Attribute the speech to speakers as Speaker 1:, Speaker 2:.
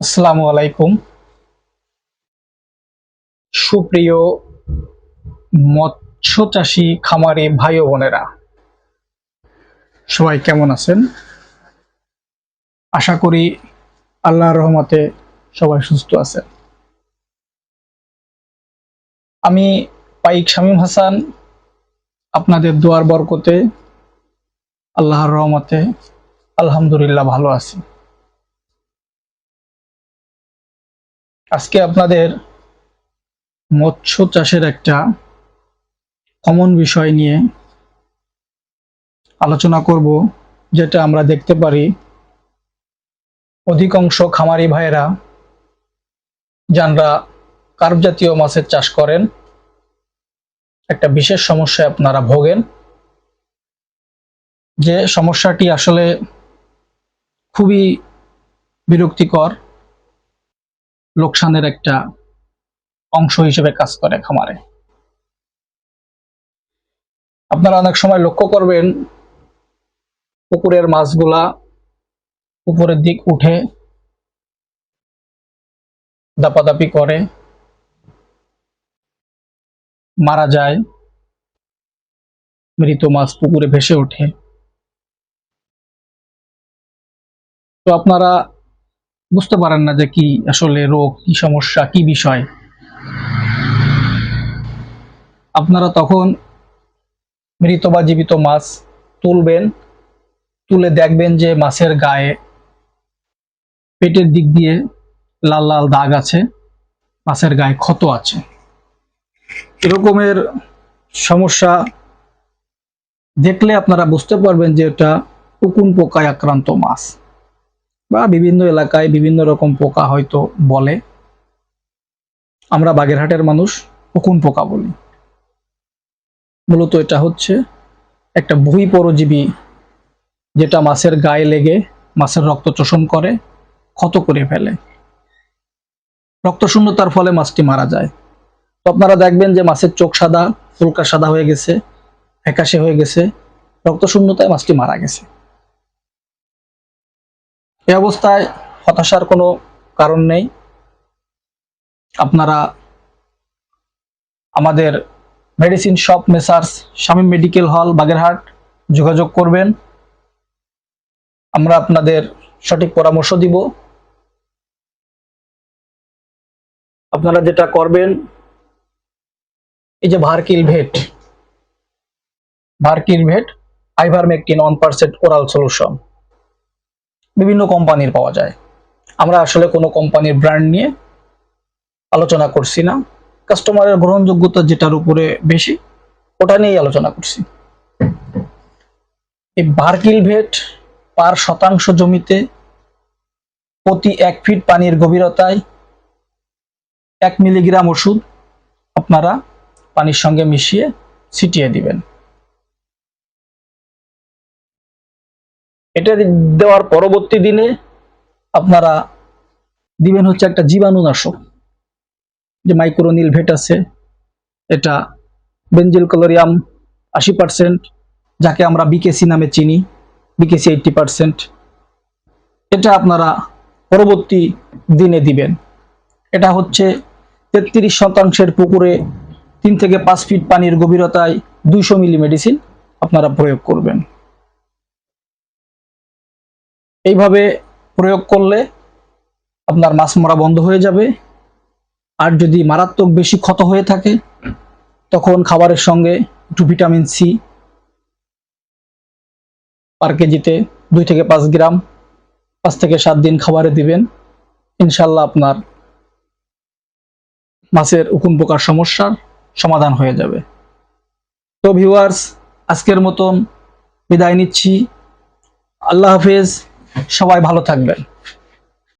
Speaker 1: আসসালামু আলাইকুম। সুপ্রিয় মৎস্য চাষী খামারে ভাই বোনেরা, সবাই কেমন আছেন? আশা করি আল্লাহর রহমতে সবাই সুস্থ আছে আমি পাইক শামীম হাসান, আপনাদের দোয়ার বরকতে আল্লাহর রহমতে আলহামদুলিল্লাহ ভালো আছি। আজকে আপনাদের মৎস্য চাষের একটা কমন বিষয় নিয়ে আলোচনা করব, যেটা আমরা দেখতে পারি অধিকাংশ খামারি ভাইয়েরা যানরা কার্প জাতীয় মাছের চাষ করেন। একটা বিশেষ সমস্যায় আপনারা ভোগেন। যে সমস্যাটি আসলে খুবই বিরক্তিকর। লোকসানের একটা অংশ হিসেবে কাজ করে খামারে। আপনারা অনেক সময় লক্ষ্য করবেন, পুকুরের মাছগুলা উপরের দিক উঠে দাপাদাপি করে, মারা যায়, মৃত মাছ পুকুরে ভেসে ওঠে। তো আপনারা বুঝতে পারেন না যে কি আসলে রোগ, কি সমস্যা, কি বিষয়। আপনারা তখন মৃত বা জীবিত মাছ তুলবেন, তুলে দেখবেন যে মাছের গায়ে পেটের দিক দিয়ে লাল লাল দাগ আছে, মাছের গায়ে ক্ষত আছে। এরকমের সমস্যা দেখলে আপনারা বুঝতে পারবেন যে এটা উকুন পোকায় আক্রান্ত মাছ। বা বিভিন্ন এলাকায় বিভিন্ন রকম পোকা হয়তো বলে। আমরা বাগেরহাটের মানুষ, উকুন পোকা বলি। মূলত এটা হচ্ছে একটা ভুই পরজীবী যেটা মাছের গায়ে লেগে মাছের রক্ত চোষণ করে, ক্ষত করে ফেলে। রক্ত শূন্যতার ফলে মাছটি মারা যায়। তো আপনারা দেখবেন যে মাছের চোখ সাদা ফুলকা সাদা হয়ে গেছে, ফ্যাকাশে হয়ে গেছে, রক্ত শূন্যতায় মাছটি মারা গেছে। এই অবস্থায় হতাশার কোনো কারণ নেই। আপনারা আমাদের medicine shop messrs Shamim medical হল বাগেরহাট যোগাযোগ করবেন। আমরা আপনাদের সঠিক পরামর্শ দিব। আপনারা যেটা করবেন, এই যে Verkil Vet Verkil Vet ivermectin one percent oral solution বিভিন্ন কোম্পানির পাওয়া যায়। আমরা আসলে কোনো কোম্পানির ব্র্যান্ড নিয়ে আলোচনা করছি না। কাস্টমারের গ্রহণযোগ্যতা যেটার উপরে বেশি, ওটা নিয়েই আলোচনা করছি। এই বার্কিল ভেট পার শতাংশ জমিতে প্রতি এক ফিট পানির গভীরতায় এক মিলিগ্রাম ওষুধ আপনারা পানির সঙ্গে মিশিয়ে ছিটিয়ে দিবেন। এটা দেওয়ার পরবর্তী দিনে আপনারা দিবেন হচ্ছে একটা জীবাণুনাশক। যে মাইক্রোনিল ভেট আছে, এটা বেঞ্জিল ক্লোরিয়াম আশি পার্সেন্ট যাকে আমরা বিকেসি নামে চিনি বিকেসি এইটটি পার্সেন্ট এটা আপনারা পরবর্তী দিনে দিবেন। এটা হচ্ছে তেত্রিশ শতাংশের পুকুরে তিন থেকে পাঁচ ফিট পানির গভীরতায় দুইশো মিলি মেডিসিন আপনারা প্রয়োগ করবেন। এইভাবে প্রয়োগ করলে আপনার মাছ মরা বন্ধ হয়ে যাবে। আর যদি মারাত্মক বেশি ক্ষত হয়ে থাকে, তখন খাবারের সঙ্গে একটু ভিটামিন সি পার কেজিতে দুই থেকে পাঁচ গ্রাম, পাঁচ থেকে সাত দিন খাবারে দিবেন। ইনশাল্লাহ আপনার মাছের উকুন পোকার সমস্যার সমাধান হয়ে যাবে। তো ভিউয়ার্স আজকের মতন বিদায় নিচ্ছি। আল্লাহ হাফেজ। সবাই ভালো থাকবেন।